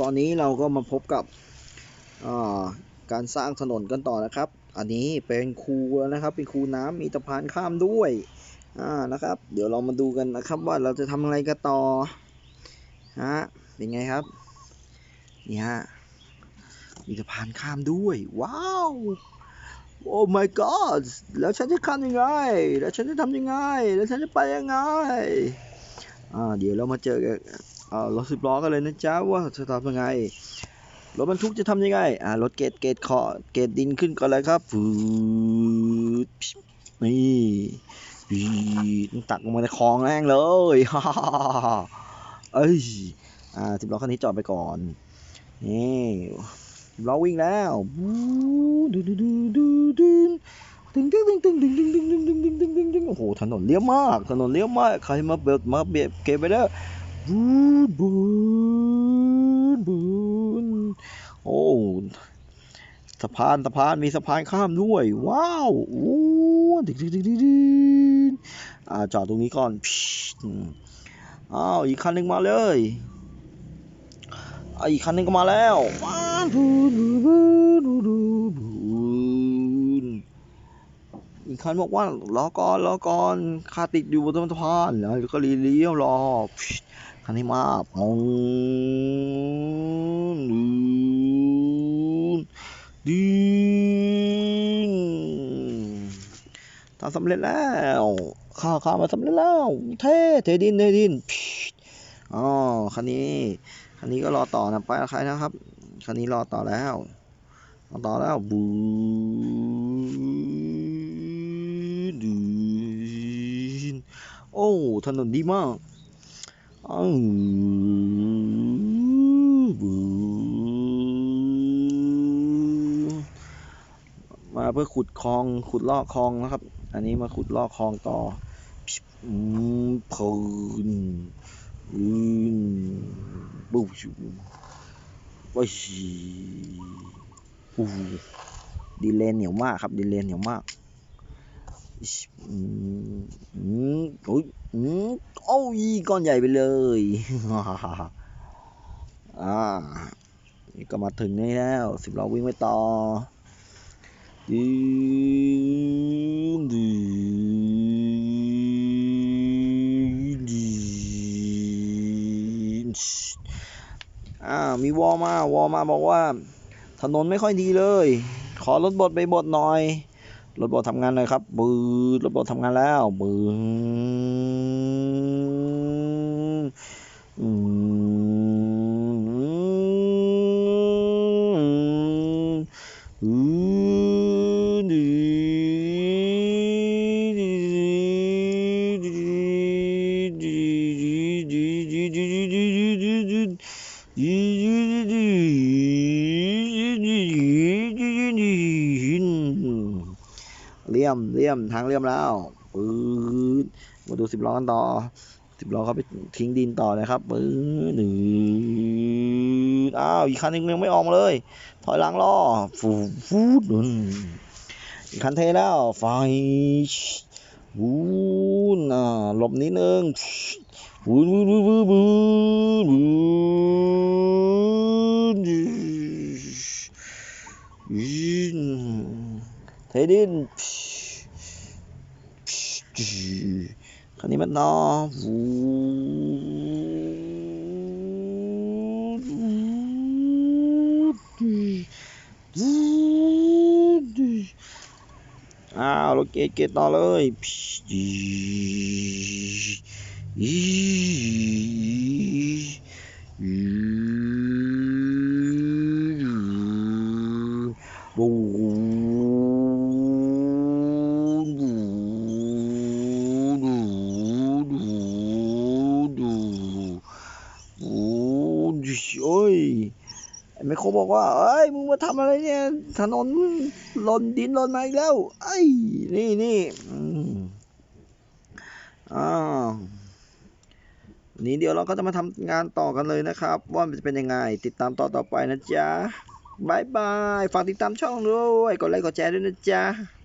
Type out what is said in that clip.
ตอนนี้เราก็มาพบกับการสร้างถนนกันต่อนะครับ อันนี้เป็นคูแล้วนะครับ เป็นคูน้ำมีสะพานข้ามด้วยอ่านะครับ เดี๋ยวเรามาดูกันนะครับว่าเราจะทำอะไรกันต่อฮะเป็นไงครับนี่ฮะมีสะพานข้ามด้วย ว้าวโอ้ my god แล้วฉันจะข้ามยังไง แล้วฉันจะทำยังไง แล้วฉันจะไปยังไงอ่าเดี๋ยวเรามาเจอกัน รถสิบล้อกันเลยนะจ๊ะว่าจะทำยังไงรถบรรทุกจะทำยังไงอ่ารถเกตเกตขอเกตดินขึ้นก่อนเลยครับฟืนี่ฟีตักลงมาในคลองแรงเลยฮ่าฮ่าฮ่าเอ้ยอ่าสิบล้อคันนี้จอดไปก่อนนี่สิบล้อวิ่งแล้วบูดูดูดูดูดูตึงตึงตึงตึงตึงตึงตึงตึงตึงตึงตึงตึงโอ้โหถนนเลี้ยวมากถนนเลี้ยวมากใครมาเบียดมาเบียดเกไปแล้ว บูนบูนบูนโอ้สะพานสะพานมีสะพานข้ามด้วย ว้าวโอ้ดึกดึกดึกดึกดึกอ่าจอดตรงนี้ก่อนอ้าวอีกคันหนึ่งมาเลยอีกคันหนึ่งก็มาแล้วว้าวบูนบูนบูนบูนอีกคันบอกว่ารอก่อนรอก่อนข้าติดอยู่บนสะพานแล้วก็เลี้ยวรอ คันนี้มาปองดูนดินทำสำเร็จแล้วข้าวข้าวมาสำเร็จแล้ว เท่เทดินเทดินอ๋อคันนี้คันนี้ก็รอต่อนะไปใครนะครับคันนี้รอต่อแล้วรอต่อแล้วบูดูนโอ้ถนนดีมาก มาเพื่อขุดคลองขุดลอกคลองนะครับ อันนี้มาขุดลอกคลองต่อพูนอืมบูชูว้ายอู้ดิเลนเหนียวมากครับดิเลนเหนียวมาก อืมอืมโอ้ยอืมโอ้ยก้อนใหญ่ไปเลยอ่านี่ก็มาถึงนี่แล้วสิบล้อวิ่งไปต่อดืนดืนดืนอ่ามีวอมาวอมาบอกว่า ถนนไม่ค่อยดีเลย ขอรถบดไปบดหน่อย รถบอทำงานเลยครับบืดรถบอทำงานแล้วบืดอืม เลี่ยมเลี่ยมทางเลี่ยมแล้วปื๊ดมาดูสิบล้อกันต่อสิบล้อเขาไปทิ้งดินต่อนะครับปื๊ดหนึ่งอ้าวอีกคันนึงยังไม่ออกมาเลย ถอยหลังล้อฟูฟูดอีกคันเทแล้วไฟวูนอ่าหลบนิดนึงวูนวูนวูนวูนวูนวูนวูน เทดินคันนี้มันนอวูอ้าวรถเกตเกตต่อเลยบูดูดูดูดูโอ้ยโอ้ย เขาบอกว่าเอ้ยมึงมาทำอะไรเนี่ย ถนนหล่นดินหล่นมาอีกแล้วไอ้ยนี่นี่อ้าววันนี้เดี๋ยวเราก็จะมาทำงานต่อกันเลยนะครับ ว่ามันจะเป็นยังไง ติดตามต่อต่อไปนะจ๊ะบายบาย ฝากติดตามช่องด้วย กดไลค์กดแชร์ด้วยนะจ๊ะ